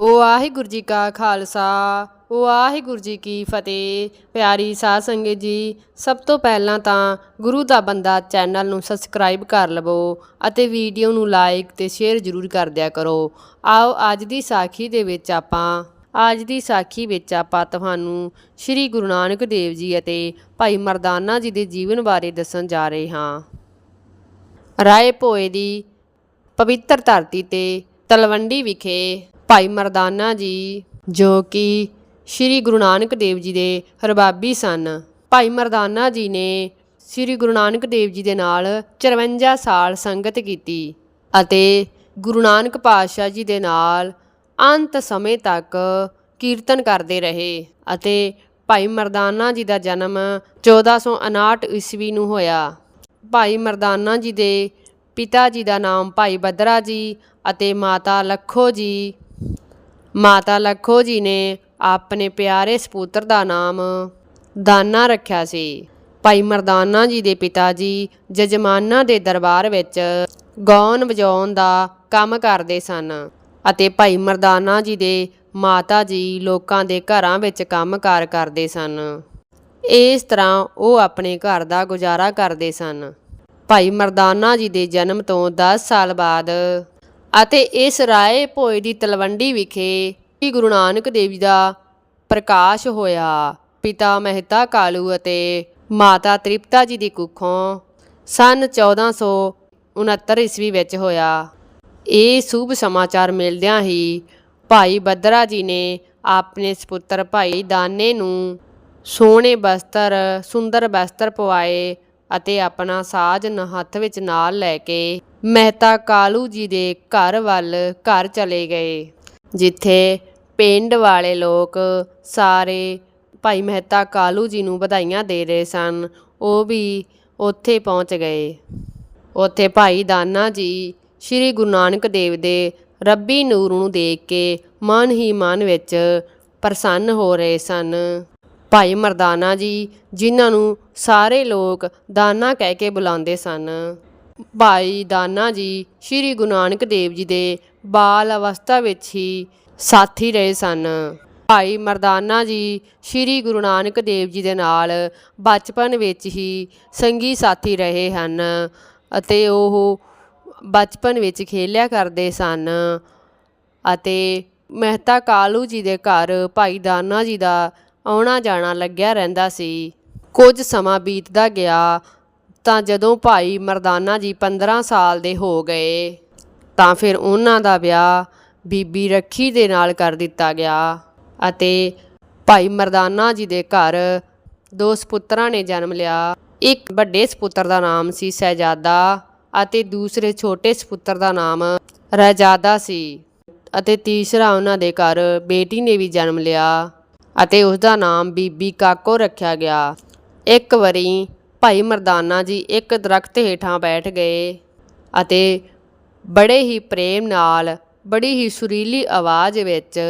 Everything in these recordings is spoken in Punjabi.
ਵਾਹਿਗੁਰੂ ਜੀ ਕਾ ਖਾਲਸਾ, ਵਾਹਿਗੁਰੂ ਜੀ ਕੀ ਫਤਿਹ। ਪਿਆਰੀ ਸਾਧ ਸੰਗਤ ਜੀ, ਸਭ ਤੋਂ ਪਹਿਲਾਂ ਤਾਂ ਗੁਰੂ ਦਾ ਬੰਦਾ ਚੈਨਲ ਨੂੰ ਸਬਸਕ੍ਰਾਈਬ ਕਰ ਲਵੋ ਅਤੇ ਵੀਡੀਓ ਨੂੰ ਲਾਈਕ ਤੇ ਸ਼ੇਅਰ ਜ਼ਰੂਰ ਕਰ ਦਿਆ ਕਰੋ। ਆਓ ਅੱਜ ਦੀ ਸਾਖੀ ਦੇ ਵਿੱਚ ਆਪਾਂ, ਅੱਜ ਦੀ ਸਾਖੀ ਵਿੱਚ ਆਪਾਂ ਤੁਹਾਨੂੰ ਸ੍ਰੀ ਗੁਰੂ ਨਾਨਕ ਦੇਵ ਜੀ ਅਤੇ ਭਾਈ ਮਰਦਾਨਾ ਜੀ ਦੇ ਜੀਵਨ ਬਾਰੇ ਦੱਸਣ ਜਾ ਰਹੇ ਹਾਂ। ਰਾਏ ਭੋਏ ਦੀ ਪਵਿੱਤਰ ਧਰਤੀ ਤੇ ਤਲਵੰਡੀ ਵਿਖੇ ਭਾਈ ਮਰਦਾਨਾ ਜੀ, ਜੋ ਕਿ ਸ੍ਰੀ ਗੁਰੂ ਨਾਨਕ ਦੇਵ ਜੀ ਦੇ ਰਬਾਬੀ ਸਨ। ਭਾਈ ਮਰਦਾਨਾ ਜੀ ਨੇ ਸ੍ਰੀ ਗੁਰੂ ਨਾਨਕ ਦੇਵ ਜੀ ਦੇ ਨਾਲ 54 ਸਾਲ ਸੰਗਤ ਕੀਤੀ ਅਤੇ ਗੁਰੂ ਨਾਨਕ ਪਾਤਸ਼ਾਹ ਜੀ ਦੇ ਨਾਲ ਅੰਤ ਸਮੇਂ ਤੱਕ ਕੀਰਤਨ ਕਰਦੇ ਰਹੇ ਅਤੇ ਭਾਈ ਮਰਦਾਨਾ ਜੀ ਦਾ ਜਨਮ 1459 ਈਸਵੀ ਨੂੰ ਹੋਇਆ। ਭਾਈ ਮਰਦਾਨਾ ਜੀ ਦੇ ਪਿਤਾ ਜੀ ਦਾ ਨਾਮ ਭਾਈ ਬੱਦਰਾ ਜੀ ਅਤੇ ਮਾਤਾ ਲੱਖੋ ਜੀ ਮਾਤਾ ਲੱਖੋ ਜੀ ਨੇ ਆਪਣੇ ਪਿਆਰੇ ਸਪੁੱਤਰ ਦਾ ਨਾਮ ਦਾਨਾ ਰੱਖਿਆ ਸੀ। ਭਾਈ ਮਰਦਾਨਾ ਜੀ ਦੇ ਪਿਤਾ ਜੀ ਜਜ਼ਮਾਨਾ ਦੇ ਦਰਬਾਰ ਵਿੱਚ ਗਾਉਣ ਵਜਾਉਣ ਦਾ ਕੰਮ ਕਰਦੇ ਸਨ ਅਤੇ ਭਾਈ ਮਰਦਾਨਾ ਜੀ ਦੇ ਮਾਤਾ ਜੀ ਲੋਕਾਂ ਦੇ ਘਰਾਂ ਵਿੱਚ ਕੰਮਕਾਰ ਕਰਦੇ ਸਨ। ਇਸ ਤਰ੍ਹਾਂ ਉਹ ਆਪਣੇ ਘਰ ਦਾ ਗੁਜ਼ਾਰਾ ਕਰਦੇ ਸਨ। ਭਾਈ ਮਰਦਾਨਾ ਜੀ ਦੇ ਜਨਮ ਤੋਂ 10 ਸਾਲ ਬਾਅਦ ਅਤੇ ਇਸ ਰਾਏ ਭੋਏ ਦੀ ਤਲਵੰਡੀ ਵਿਖੇ ਸ੍ਰੀ ਗੁਰੂ ਨਾਨਕ ਦੇਵ ਜੀ ਦਾ ਪ੍ਰਕਾਸ਼ ਹੋਇਆ। ਪਿਤਾ ਮਹਿਤਾ ਕਾਲੂ ਅਤੇ ਮਾਤਾ ਤ੍ਰਿਪਤਾ ਜੀ ਦੀ ਕੁੱਖੋਂ ਸਨ 1469 ਈਸਵੀ ਵਿੱਚ ਹੋਇਆ। ਇਹ ਸ਼ੁਭ ਸਮਾਚਾਰ ਮਿਲਦਿਆਂ ਹੀ ਭਾਈ ਬੱਦਰਾ ਜੀ ਨੇ ਆਪਣੇ ਸੁਪੁੱਤਰ ਭਾਈ ਦਾਨੇ ਨੂੰ ਸੋਹਣੇ ਬਸਤਰ, ਸੁੰਦਰ ਬਸਤਰ ਪਵਾਏ ਅਤੇ ਆਪਣਾ ਸਾਜ ਹੱਥ ਵਿੱਚ ਨਾਲ ਲੈ ਕੇ ਮਹਿਤਾ ਕਾਲੂ ਜੀ ਦੇ ਘਰ ਵੱਲ ਘਰ ਚਲੇ ਗਏ, ਜਿੱਥੇ ਪਿੰਡ ਵਾਲੇ ਲੋਕ ਸਾਰੇ ਭਾਈ ਮਹਿਤਾ ਕਾਲੂ ਜੀ ਨੂੰ ਵਧਾਈਆਂ ਦੇ ਰਹੇ ਸਨ। ਉਹ ਵੀ ਉੱਥੇ ਪਹੁੰਚ ਗਏ। ਉੱਥੇ ਭਾਈ ਦਾਨਾ ਜੀ ਸ੍ਰੀ ਗੁਰੂ ਨਾਨਕ ਦੇਵ ਦੇ ਰੱਬੀ ਨੂਰ ਨੂੰ ਦੇਖ ਕੇ ਮਨ ਹੀ ਮਨ ਵਿੱਚ ਪ੍ਰਸੰਨ ਹੋ ਰਹੇ ਸਨ। ਭਾਈ ਮਰਦਾਨਾ ਜੀ, ਜਿਨ੍ਹਾਂ ਨੂੰ ਸਾਰੇ ਲੋਕ ਦਾਨਾ ਕਹਿ ਕੇ ਬੁਲਾਉਂਦੇ ਸਨ। ਭਾਈ ਦਾਨਾ ਜੀ ਸ੍ਰੀ ਗੁਰੂ ਨਾਨਕ ਦੇਵ ਜੀ ਦੇ ਬਾਲ ਅਵਸਥਾ ਵਿੱਚ ਹੀ ਸਾਥੀ ਰਹੇ ਸਨ। ਭਾਈ ਮਰਦਾਨਾ ਜੀ ਸ੍ਰੀ ਗੁਰੂ ਨਾਨਕ ਦੇਵ ਜੀ ਦੇ ਨਾਲ ਬਚਪਨ ਵਿੱਚ ਹੀ ਸੰਗੀ ਸਾਥੀ ਰਹੇ ਹਨ ਅਤੇ ਉਹ ਬਚਪਨ ਵਿੱਚ ਖੇਲਿਆ ਕਰਦੇ ਸਨ ਅਤੇ ਮਹਿਤਾ ਕਾਲੂ ਜੀ ਦੇ ਘਰ ਭਾਈ ਦਾਨਾ ਜੀ ਦਾ ਆਉਣਾ ਜਾਣਾ ਲੱਗਿਆ ਰਹਿੰਦਾ ਸੀ। ਕੁਝ ਸਮਾਂ ਬੀਤਦਾ ਗਿਆ ਤਾਂ ਜਦੋਂ ਭਾਈ ਮਰਦਾਨਾ ਜੀ 15 ਸਾਲ ਦੇ ਹੋ ਗਏ ਤਾਂ ਫਿਰ ਉਹਨਾਂ ਦਾ ਵਿਆਹ ਬੀਬੀ ਰੱਖੀ ਦੇ ਨਾਲ ਕਰ ਦਿੱਤਾ ਗਿਆ ਅਤੇ ਭਾਈ ਮਰਦਾਨਾ ਜੀ ਦੇ ਘਰ ਦੋ ਸਪੁੱਤਰਾਂ ਨੇ ਜਨਮ ਲਿਆ। ਇੱਕ ਵੱਡੇ ਸਪੁੱਤਰ ਦਾ ਨਾਮ ਸੀ ਸਹਿਜਾਦਾ ਅਤੇ ਦੂਸਰੇ ਛੋਟੇ ਸਪੁੱਤਰ ਦਾ ਨਾਮ ਰਹਿਜਾਦਾ ਸੀ ਅਤੇ ਤੀਸਰਾ ਉਹਨਾਂ ਦੇ ਘਰ ਬੇਟੀ ਨੇ ਵੀ ਜਨਮ ਲਿਆ। ਅਤੇ ਉਸ ਦਾ ਨਾਮ ਬੀਬੀ ਕਾਕੋ ਰੱਖਿਆ ਗਿਆ। ਇੱਕ ਵਾਰੀ ਭਾਈ ਮਰਦਾਨਾ ਜੀ ਇੱਕ ਦਰਖਤ ਹੇਠਾਂ ਬੈਠ ਗਏ ਅਤੇ ਬੜੇ ਹੀ ਪ੍ਰੇਮ ਨਾਲ, ਬੜੀ ਹੀ ਸੁਰੀਲੀ ਆਵਾਜ਼ ਵਿੱਚ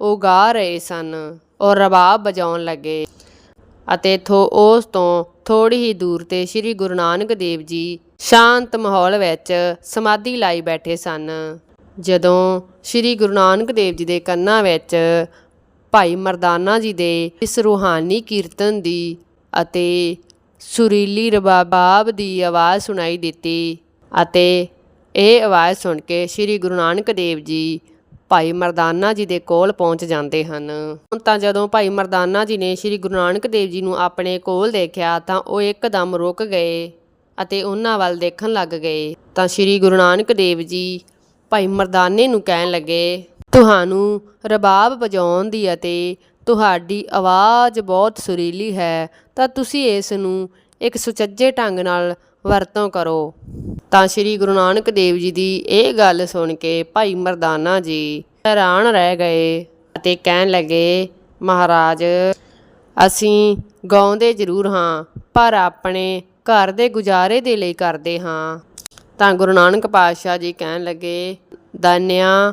ਉਹ ਗਾ ਰਹੇ ਸਨ ਔਰ ਰਬਾਬ ਵਜਾਉਣ ਲੱਗੇ। ਅਤੇ ਥੋ ਉਸ ਤੋਂ ਥੋੜੀ ਹੀ ਦੂਰ ਤੇ ਸ੍ਰੀ ਗੁਰੂ ਨਾਨਕ ਦੇਵ ਜੀ ਸ਼ਾਂਤ ਮਾਹੌਲ ਵਿੱਚ ਸਮਾਧੀ ਲਾਈ ਬੈਠੇ ਸਨ। ਜਦੋਂ ਸ੍ਰੀ ਗੁਰੂ ਨਾਨਕ ਦੇਵ ਜੀ ਦੇ ਕੰਨਾਂ ਵਿੱਚ ਭਾਈ ਮਰਦਾਨਾ ਜੀ ਦੇ ਇਸ ਰੂਹਾਨੀ ਕੀਰਤਨ ਦੀ ਅਤੇ ਸੁਰੀਲੀ ਰਬਾਬ ਦੀ ਆਵਾਜ਼ ਸੁਣਾਈ ਦਿੱਤੀ ਅਤੇ ਇਹ ਆਵਾਜ਼ ਸੁਣ ਕੇ ਸ੍ਰੀ ਗੁਰੂ ਨਾਨਕ ਦੇਵ ਜੀ ਭਾਈ ਮਰਦਾਨਾ ਜੀ ਦੇ ਕੋਲ ਪਹੁੰਚ ਜਾਂਦੇ ਹਨ। ਹੁਣ ਤਾਂ ਜਦੋਂ ਭਾਈ ਮਰਦਾਨਾ ਜੀ ਨੇ ਸ੍ਰੀ ਗੁਰੂ ਨਾਨਕ ਦੇਵ ਜੀ ਨੂੰ ਆਪਣੇ ਕੋਲ ਦੇਖਿਆ ਤਾਂ ਉਹ ਇੱਕਦਮ ਰੁਕ ਗਏ ਅਤੇ ਉਹਨਾਂ ਵੱਲ ਦੇਖਣ ਲੱਗ ਗਏ। ਤਾਂ ਸ੍ਰੀ ਗੁਰੂ ਨਾਨਕ ਦੇਵ ਜੀ ਭਾਈ ਮਰਦਾਨੇ ਨੂੰ ਕਹਿਣ ਲੱਗੇ ਤੁਹਾਨੂੰ ਰਬਾਬ ਵਜਾਉਣ ਦੀ ਅਤੇ ਤੁਹਾਡੀ ਆਵਾਜ਼ ਬਹੁਤ ਸੁਰੀਲੀ ਹੈ, ਤਾਂ ਤੁਸੀਂ ਇਸ ਨੂੰ ਇੱਕ ਸੁਚੱਜੇ ਢੰਗ ਨਾਲ ਵਰਤੋਂ ਕਰੋ। ਤਾਂ ਸ੍ਰੀ ਗੁਰੂ ਨਾਨਕ ਦੇਵ ਜੀ ਦੀ ਇਹ ਗੱਲ ਸੁਣ ਕੇ ਭਾਈ ਮਰਦਾਨਾ ਜੀ ਹੈਰਾਨ ਰਹਿ ਗਏ ਅਤੇ ਕਹਿਣ ਲੱਗੇ, ਮਹਾਰਾਜ, ਅਸੀਂ ਗਾਉਂਦੇ ਜ਼ਰੂਰ ਹਾਂ, ਪਰ ਆਪਣੇ ਘਰ ਦੇ ਗੁਜ਼ਾਰੇ ਦੇ ਲਈ ਕਰਦੇ ਹਾਂ। ਤਾਂ ਗੁਰੂ ਨਾਨਕ ਪਾਤਸ਼ਾਹ ਜੀ ਕਹਿਣ ਲੱਗੇ, ਦਾਨਿਆ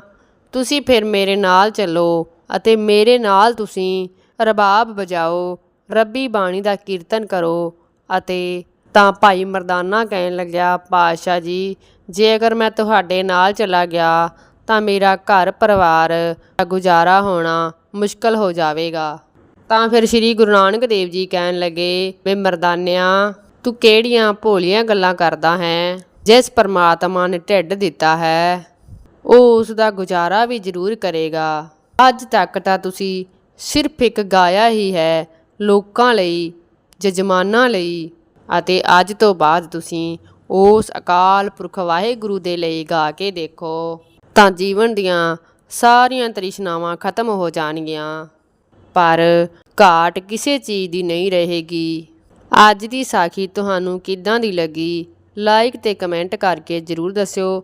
ਤੁਸੀਂ ਫਿਰ ਮੇਰੇ ਨਾਲ ਚੱਲੋ ਅਤੇ ਮੇਰੇ ਨਾਲ ਤੁਸੀਂ ਰਬਾਬ ਵਜਾਓ, ਰੱਬੀ ਬਾਣੀ ਦਾ ਕੀਰਤਨ ਕਰੋ ਅਤੇ ਤਾਂ ਭਾਈ ਮਰਦਾਨਾ ਕਹਿਣ ਲੱਗਿਆ, ਪਾਤਸ਼ਾਹ ਜੀ, ਜੇ ਅਗਰ ਮੈਂ ਤੁਹਾਡੇ ਨਾਲ ਚਲਾ ਗਿਆ ਤਾਂ ਮੇਰਾ ਘਰ ਪਰਿਵਾਰ ਗੁਜ਼ਾਰਾ ਹੋਣਾ ਮੁਸ਼ਕਲ ਹੋ ਜਾਵੇਗਾ। ਤਾਂ ਫਿਰ ਸ੍ਰੀ ਗੁਰੂ ਨਾਨਕ ਦੇਵ ਜੀ ਕਹਿਣ ਲੱਗੇ, ਵੇ ਮਰਦਾਨਿਆ, ਤੂੰ ਕਿਹੜੀਆਂ ਭੋਲੀਆਂ ਗੱਲਾਂ ਕਰਦਾ ਹੈ? ਜਿਸ ਪਰਮਾਤਮਾ ਨੇ ਢਿੱਡ ਦਿੱਤਾ ਹੈ ਉਹ ਉਸ ਦਾ ਗੁਜ਼ਾਰਾ ਵੀ ਜ਼ਰੂਰ ਕਰੇਗਾ। ਅੱਜ ਤੱਕ ਤਾਂ ਤੁਸੀਂ ਸਿਰਫ ਇੱਕ ਗਾਇਆ ਹੀ ਹੈ, ਲੋਕਾਂ ਲਈ, ਜਜਮਾਨਾਂ ਲਈ ਅਤੇ ਅੱਜ ਤੋਂ ਬਾਅਦ ਤੁਸੀਂ ਉਸ ਅਕਾਲ ਪੁਰਖ ਵਾਹਿਗੁਰੂ ਦੇ ਲਈ ਗਾ ਕੇ ਦੇਖੋ। ਤਾਂ ਜੀਵਨ ਦੀਆਂ ਸਾਰੀਆਂ ਤ੍ਰਿਸ਼ਨਾਵਾਂ ਖਤਮ ਹੋ ਜਾਣਗੀਆਂ, ਪਰ ਘਾਟ ਕਿਸੇ ਚੀਜ਼ ਦੀ ਨਹੀਂ ਰਹੇਗੀ। ਅੱਜ ਦੀ ਸਾਖੀ ਤੁਹਾਨੂੰ ਕਿੱਦਾਂ ਦੀ ਲੱਗੀ? ਲਾਈਕ ਤੇ ਕਮੈਂਟ ਕਰਕੇ ਜਰੂਰ ਦੱਸਿਓ।